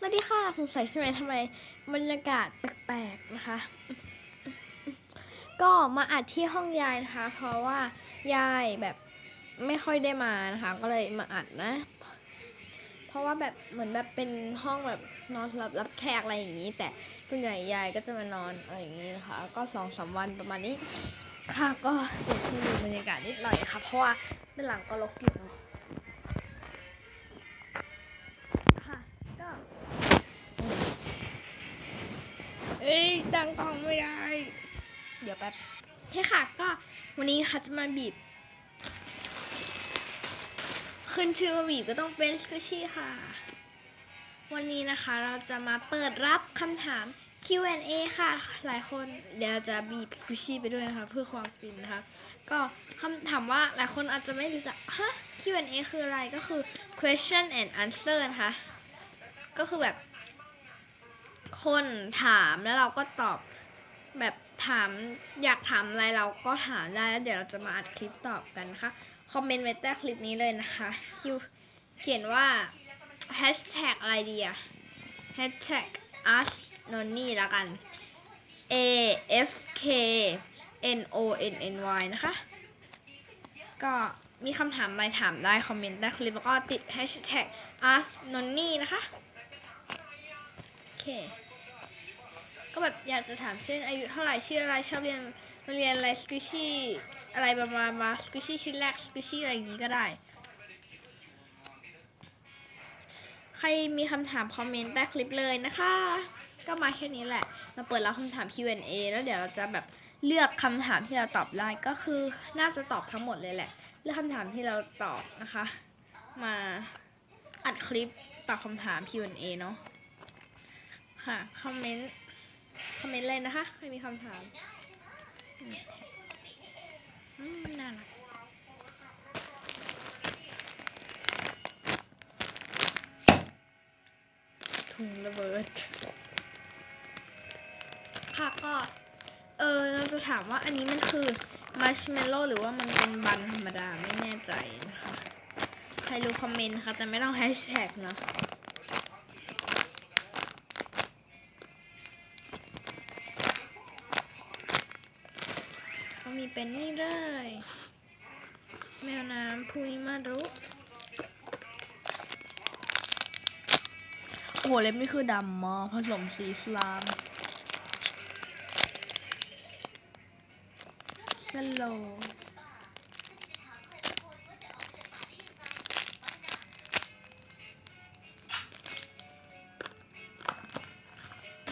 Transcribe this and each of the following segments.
สวัสดีค่ะสงสัยใช่ไหมทำไมบรรยากาศแปลกๆนะคะ ก็มาอัดที่ห้องยายนะคะ เพราะว่ายายแบบไม่ค่อยได้มานะคะ ก็เลยมาอัดนะ เพราะว่าแบบเหมือนแบบเป็นห้องแบบนอนรับรับแขกอะไรอย่างนี้ แต่ส่วนใหญ่ยายก็จะมานอนอะไรอย่างนี้นะคะ ก็สองสามวันประมาณนี้ ค่ะก็เดี๋ยวช่วยดูบรรยากาศนิดหน่อยค่ะ เพราะว่าด้านหลังก็รกอยู่เนาะ เอ้ยตั้งกล้องไม่ได้ เดี๋ยวแป๊บเฮ้ค่ะก็วันนี้ค่ะจะมาบีบ ขึ้นชื่อว่าบีบก็ต้องเป็นสกูชี่ค่ะ วันนี้นะคะเราจะมาเปิดรับคำถาม Q&A ค่ะหลายคนเดี๋ยวจะบีบสกูชี่ไปด้วยนะคะ เพื่อความฟินนะคะ ก็คำถามว่าหลายคนอาจจะไม่รู้จักฮะ Q&A คืออะไรก็คือ question and answer นะคะ ก็คือแบบ คนถามแล้วเราก็ตอบแบบถามอยากถามอะไรเราก็ถามได้แล้วเดี๋ยวเราจะมาอัดคลิปตอบกันนะคะคอมเมนต์ไว้ใต้คลิปนี้เลยนะคะคิวเขียนว่า hashtag อะไรดีอะ hashtag ask nonni ละกัน a s k n o n n y นะคะ ก็มีคำถามอะไรถามได้ คอมเมนต์ใต้คลิปแล้วก็ติด hashtag ask nonni นะคะ โอเค ก็แบบอยากจะถามเช่น อายุเท่าไหร่ชื่ออะไรชอบเรียนเรียนอะไรสกิชี่อะไรประมาณมาสกิชี่ชิ้นแรกสกิชี่อะไรอย่างนี้ก็ได้ ใครมีคำถามคอมเมนต์ใต้คลิปเลยนะคะ ก็มาแค่นี้แหละ มาเปิดรับคำถาม Q&A แล้วเดี๋ยวเราจะแบบเลือกคำถามที่เราตอบได้ก็คือน่าจะตอบทั้งหมดเลยแหละ เลือกคำถามที่เราตอบนะคะ มาอัดคลิปตอบคำถาม Q&A เนาะค่ะ คอมเมนต์ คอมเมนต์เลยนะคะใครมีคำถามเนี่ยอืมน่ารักถุงระเบิด ค่ะก็ เออเราจะถามว่าอันนี้มันคือมัชเมลโล่หรือว่ามันเป็นบันธรรมดาไม่แน่ใจนะคะ ใครรู้คอมเมนต์ค่ะ แต่ไม่ต้องแฮชแท็กนะ เขามีเป็นนี่เลย แมวน้ำพูนิมารุโอ้โหเล็บนี่คือดำมากผสมสีสลามสโล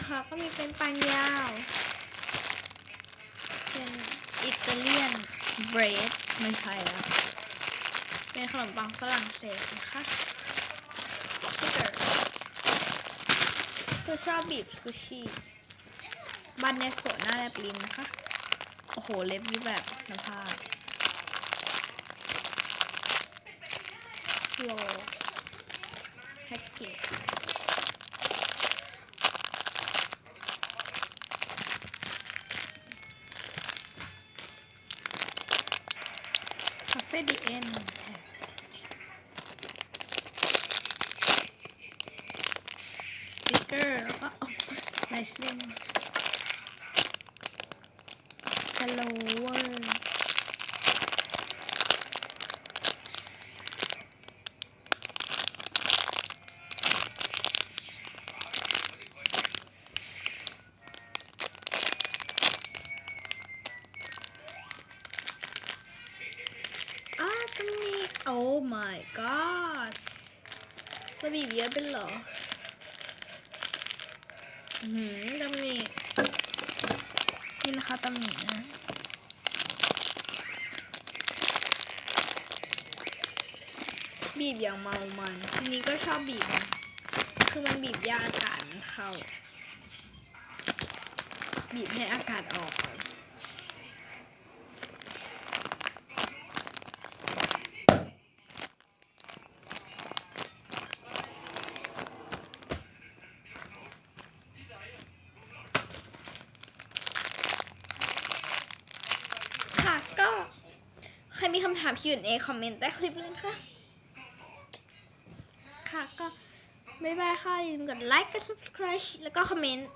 ค่ะก็มีเป็นปันยาว เป็นอิตาเลียน เบรดไม่ใช่แล้วเป็นขนมปังฝรั่งเศสนะคะชิคเกอร์คือชอบบีบสกุชี่บันเนสโซหน้าแลบลิ้นนะคะ โอ้โห เล็บนี่แบบนภาโลแพ็กเกจ คาเฟ่ดีเอ็นส นี้โอ้ my god จะบีบเยอะเป็นเหรอหือตำหนินี่นะคะตำหนินะบีบอย่างเมามัน ทีนี้ก็ชอบบีบ คือมันบีบยาอากาศมันเข้า บีบให้อากาศออกก่อนค่ะก็ ใคร มีคำถาม Q&A คอมเมนต์ใต้คลิปเลยค่ะ ค่ะก็บ๊ายบายค่ะอย่าลืมกดไลค์กด subscribe แล้วก็คอมเมนต์